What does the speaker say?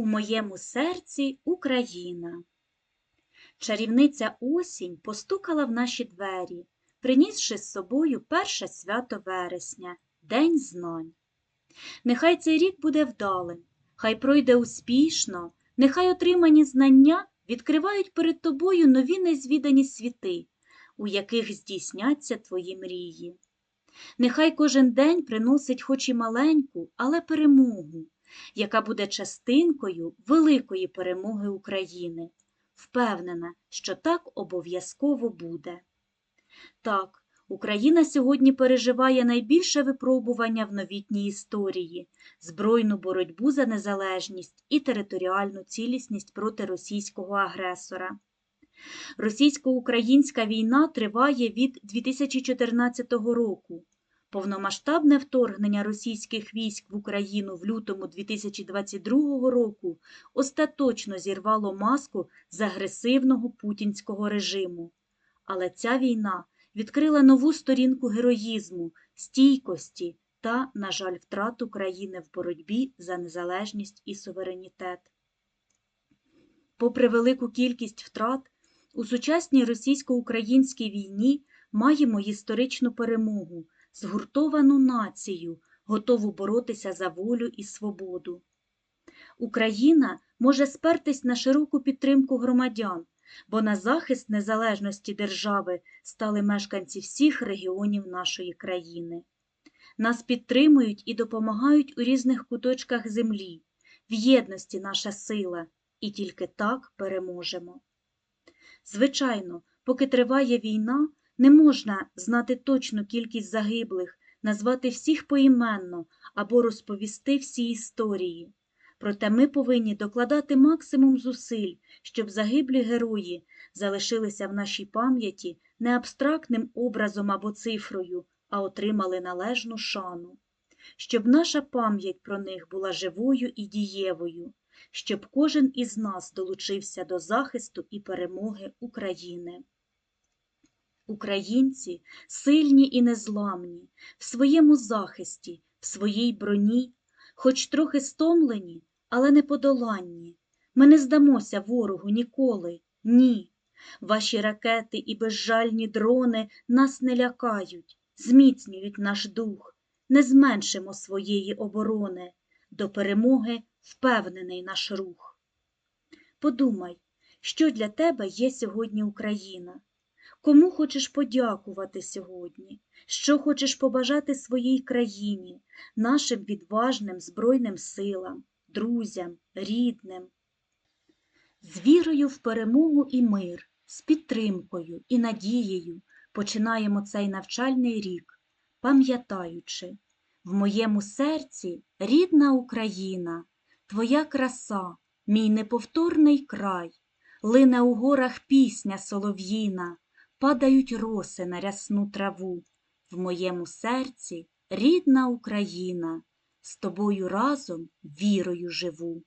У моєму серці Україна. Чарівниця осінь постукала в наші двері, принісши з собою перше свято вересня День знань. Нехай цей рік буде вдалим, хай пройде успішно, нехай отримані знання відкривають перед тобою нові незвідані світи, у яких здійсняться твої мрії. Нехай кожен день приносить хоч і маленьку, але перемогу, яка буде частинкою великої перемоги України. Впевнена, що так обов'язково буде. Так, Україна сьогодні переживає найбільше випробування в новітній історії збройну боротьбу за незалежність і територіальну цілісність проти російського агресора. Російсько-українська війна триває від 2014 року. Повномасштабне вторгнення російських військ в Україну в лютому 2022 року остаточно зірвало маску з агресивного путінського режиму. Але ця війна відкрила нову сторінку героїзму, стійкості та, на жаль, втрат України в боротьбі за незалежність і суверенітет. Попри велику кількість втрат, у сучасній російсько-українській війні маємо історичну перемогу, згуртовану націю, готову боротися за волю і свободу. Україна може спертись на широку підтримку громадян, бо на захист незалежності держави стали мешканці всіх регіонів нашої країни. Нас підтримують і допомагають у різних куточках землі, в єдності наша сила, і тільки так переможемо. Звичайно, поки триває війна, не можна знати точну кількість загиблих, назвати всіх поіменно або розповісти всі історії. Проте ми повинні докладати максимум зусиль, щоб загиблі герої залишилися в нашій пам'яті не абстрактним образом або цифрою, а отримали належну шану, щоб наша пам'ять про них була живою і дієвою, щоб кожен із нас долучився до захисту і перемоги України. Українці сильні і незламні, в своєму захисті, в своїй броні, хоч трохи стомлені, але неподоланні. Ми не здамося ворогу ніколи, ні. Ваші ракети і безжальні дрони нас не лякають, зміцнюють наш дух, не зменшимо своєї оборони, до перемоги впевнений наш рух. Подумай, що для тебе є сьогодні Україна. Кому хочеш подякувати сьогодні? Що хочеш побажати своїй країні, нашим відважним Збройним силам, друзям, рідним? З вірою в перемогу і мир, з підтримкою і надією починаємо цей навчальний рік, пам'ятаючи, в моєму серці рідна Україна, твоя краса, мій неповторний край, лине у горах пісня солов'їна падають роси на рясну траву. В моєму серці рідна Україна, з тобою разом вірою живу.